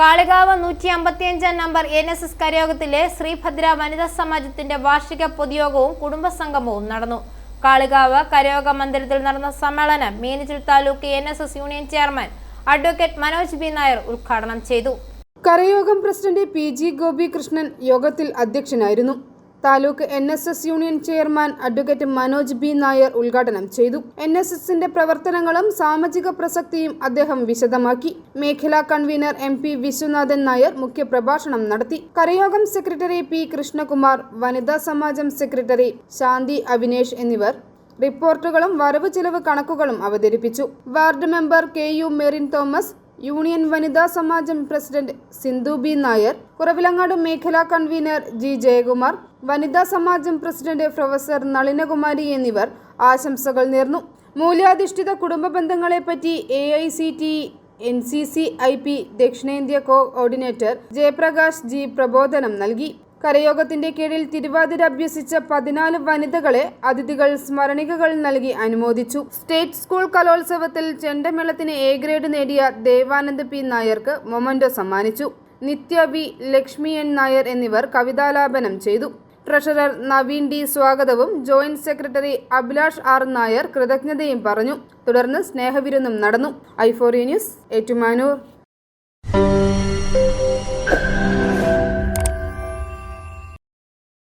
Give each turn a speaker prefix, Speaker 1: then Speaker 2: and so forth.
Speaker 1: കാളികാവ് നൂറ്റി അമ്പത്തിയഞ്ചാം number N S S കരയോഗത്തിലെ ശ്രീഭദ്ര വനിതാ സമാജത്തിന്റെ വാർഷിക പൊതുയോഗവും കുടുംബസംഗമവും നടന്നു. കാളികാവ് കരയോഗ മന്ദിരത്തിൽ നടന്ന സമ്മേളനം Meenachil taluk N S S union chairman advocate Manoj B Nair ഉദ്ഘാടനം ചെയ്തു.
Speaker 2: കരയോഗം പ്രസിഡന്റ് പി ജി ഗോപികൃഷ്ണൻ യോഗത്തിൽ അധ്യക്ഷനായിരുന്നു. Taluk N S S union chairman advocate Manoj B Nair ഉദ്ഘാടനം ചെയ്തു. എൻ എസ് എസിന്റെ പ്രവർത്തനങ്ങളും സാമൂഹിക പ്രസക്തിയും അദ്ദേഹം വിശദമാക്കി. മേഖലാ convener M P Viswanathan Nair മുഖ്യപ്രഭാഷണം നടത്തി. കരയോഗം സെക്രട്ടറി പി കൃഷ്ണകുമാർ വനിതാ സമാജം സെക്രട്ടറി ശാന്തി അവിനേഷ് എന്നിവർ റിപ്പോർട്ടുകളും വരവ് ചെലവ് കണക്കുകളും അവതരിപ്പിച്ചു. Ward member K U Merin Thomas union വനിതാ സമാജം പ്രസിഡന്റ് സിന്ധു ബി നായർ കുറവിലങ്ങാട് മേഖലാ കൺവീനർ ജി ജയകുമാർ വനിതാ സമാജം പ്രസിഡന്റ് പ്രൊഫസർ നളിനകുമാരി എന്നിവർ ആശംസകൾ നേർന്നു. മൂല്യാധിഷ്ഠിത കുടുംബ ബന്ധങ്ങളെപ്പറ്റി A I C T N C C I P ദക്ഷിണേന്ത്യ coordinator Jayaprakash G പ്രബോധനം നൽകി. കരയോഗത്തിന്റെ കീഴിൽ തിരുവാതിര അഭ്യസിച്ച പതിനാല് വനിതകളെ അതിഥികൾ സ്മരണികകൾ നൽകി അനുമോദിച്ചു. സ്റ്റേറ്റ് സ്കൂൾ കലോത്സവത്തിൽ ചെണ്ടമേളത്തിന് എ ഗ്രേഡ് നേടിയ ദേവാനന്ദ് പി നായർക്ക് മൊമന്റോ സമ്മാനിച്ചു. നിത്യ വി ലക്ഷ്മി എൻ നായർ എന്നിവർ കവിതാലാപനം ചെയ്തു. ട്രഷറർ നവീൻ ഡി സ്വാഗതവും joint secretary Abhilash R Nair കൃതജ്ഞതയും പറഞ്ഞു. തുടർന്ന് സ്നേഹവിരുന്നും നടന്നു. ഐഫോറി ന്യൂസ് ഏറ്റുമാനൂർ.